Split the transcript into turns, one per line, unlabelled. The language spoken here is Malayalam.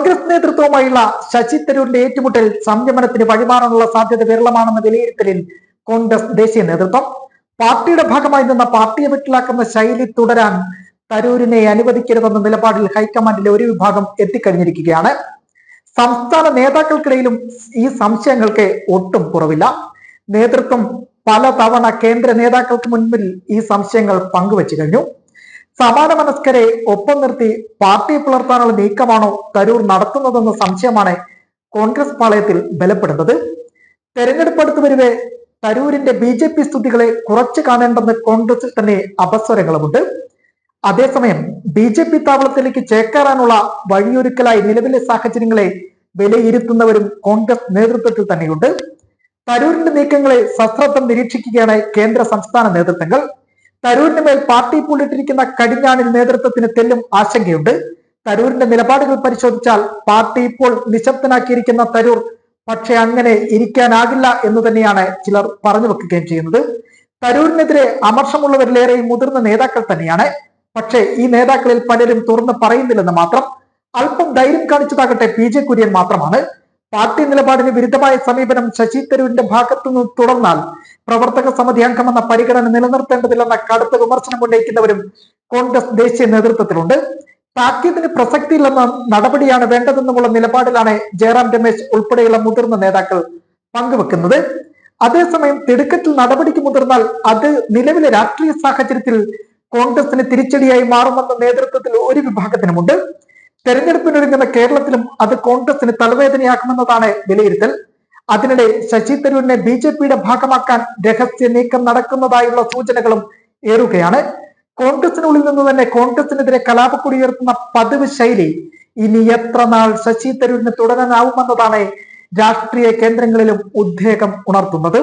കോൺഗ്രസ് നേതൃത്വവുമായുള്ള ശശി തരൂരിന്റെ ഏറ്റുമുട്ടൽ സംയമനത്തിന് വഴിമാറാനുള്ള സാധ്യത വിരളമാണെന്ന വിലയിരുത്തലിൽ കോൺഗ്രസ് ദേശീയ നേതൃത്വം. പാർട്ടിയുടെ ഭാഗമായി നിന്ന പാർട്ടിയെ വിട്ടിലാക്കുന്ന ശൈലി തുടരാൻ തരൂരിനെ അനുവദിക്കരുതെന്ന നിലപാടിൽ ഹൈക്കമാൻഡിലെ ഒരു വിഭാഗം എത്തിക്കഴിഞ്ഞിരിക്കുകയാണ്. സംസ്ഥാന നേതാക്കൾക്കിടയിലും ഈ സംശയങ്ങൾക്ക് ഒട്ടും കുറവില്ല. നേതൃത്വം പല തവണ കേന്ദ്ര നേതാക്കൾക്ക് മുൻപിൽ ഈ സംശയങ്ങൾ പങ്കുവച്ചു കഴിഞ്ഞു. സമാന മനസ്കരെ ഒപ്പം നിർത്തി പാർട്ടി പുലർത്താനുള്ള നീക്കമാണോ തരൂർ നടത്തുന്നതെന്ന സംശയമാണ് കോൺഗ്രസ് പാളയത്തിൽ ബലപ്പെടുന്നത്. തെരഞ്ഞെടുപ്പ് അടുത്ത് വരുവെ തരൂരിന്റെ ബി ജെ പി സ്തുതികളെ കുറച്ച് കാണേണ്ടെന്ന് കോൺഗ്രസിൽ തന്നെ അപസ്വരങ്ങളുമുണ്ട്. അതേസമയം ബി ജെ പി താവളത്തിലേക്ക് ചേക്കേറാനുള്ള വഴിയൊരുക്കലായി നിലവിലെ സാഹചര്യങ്ങളെ വിലയിരുത്തുന്നവരും കോൺഗ്രസ് നേതൃത്വത്തിൽ തന്നെയുണ്ട്. തരൂരിന്റെ നീക്കങ്ങളെ സശ്രദ്ധം നിരീക്ഷിക്കുകയാണ് കേന്ദ്ര സംസ്ഥാന നേതൃത്വങ്ങൾ. തരൂരിന് മേൽ പാർട്ടി പൂളിട്ടിരിക്കുന്ന കടിഞ്ഞാണിൽ നേതൃത്വത്തിന് തെല്ലും ആശങ്കയുണ്ട്. തരൂരിന്റെ നിലപാടുകൾ പരിശോധിച്ചാൽ പാർട്ടി ഇപ്പോൾ നിശബ്ദനാക്കിയിരിക്കുന്ന തരൂർ പക്ഷെ അങ്ങനെ ഇരിക്കാനാകില്ല എന്ന് തന്നെയാണ് ചിലർ പറഞ്ഞു വെക്കുകയും ചെയ്യുന്നത്. തരൂരിനെതിരെ അമർഷമുള്ളവരിലേറെ മുതിർന്ന നേതാക്കൾ തന്നെയാണ്. പക്ഷേ ഈ നേതാക്കളിൽ പലരും തുറന്ന് പറയുന്നില്ലെന്ന് മാത്രം. അല്പം ധൈര്യം കാണിച്ചതാകട്ടെ പി ജെ കുര്യൻ മാത്രമാണ്. പാർട്ടി നിലപാടിന് വിരുദ്ധമായ സമീപനം ശശി തരൂരിന്റെ ഭാഗത്തുനിന്ന് തുടർന്നാൽ പ്രവർത്തക സമിതി അംഗമെന്ന പരിഗണന നിലനിർത്തേണ്ടതില്ലെന്ന കടുത്ത വിമർശനം ഉന്നയിക്കുന്നവരും കോൺഗ്രസ് ദേശീയ നേതൃത്വത്തിലുണ്ട്. താക്കീതിന് പ്രസക്തിയില്ലെന്ന നടപടിയാണ് വേണ്ടതെന്നുമുള്ള നിലപാടിലാണ് ജയറാം രമേശ് ഉൾപ്പെടെയുള്ള മുതിർന്ന നേതാക്കൾ പങ്കുവെക്കുന്നത്. അതേസമയം തിടുക്കത്തിൽ നടപടിക്ക് മുതിർന്നാൽ അത് നിലവിലെ രാഷ്ട്രീയ സാഹചര്യത്തിൽ കോൺഗ്രസിന് തിരിച്ചടിയായി മാറുമെന്ന നേതൃത്വത്തിൽ ഒരു വിഭാഗത്തിനുമുണ്ട്. തെരഞ്ഞെടുപ്പിനൊരുങ്ങുന്ന കേരളത്തിലും അത് കോൺഗ്രസിന് തലവേദനയാക്കുമെന്നതാണ് വിലയിരുത്തൽ. അതിനിടെ ശശി തരൂരിനെ ബി ജെ പിയുടെ ഭാഗമാക്കാൻ രഹസ്യ നീക്കം നടക്കുന്നതായുള്ള സൂചനകളും ഏറുകയാണ്. കോൺഗ്രസിനുള്ളിൽ നിന്ന് തന്നെ കോൺഗ്രസിനെതിരെ കലാപക്കൊടിയുയർത്തുന്ന പതിവ് ശൈലി ഇനി എത്ര നാൾ ശശി തരൂരിന് തുടരാനാവുമെന്നതാണ് രാഷ്ട്രീയ കേന്ദ്രങ്ങളിലും ഉദ്വേഗം ഉണർത്തുന്നത്.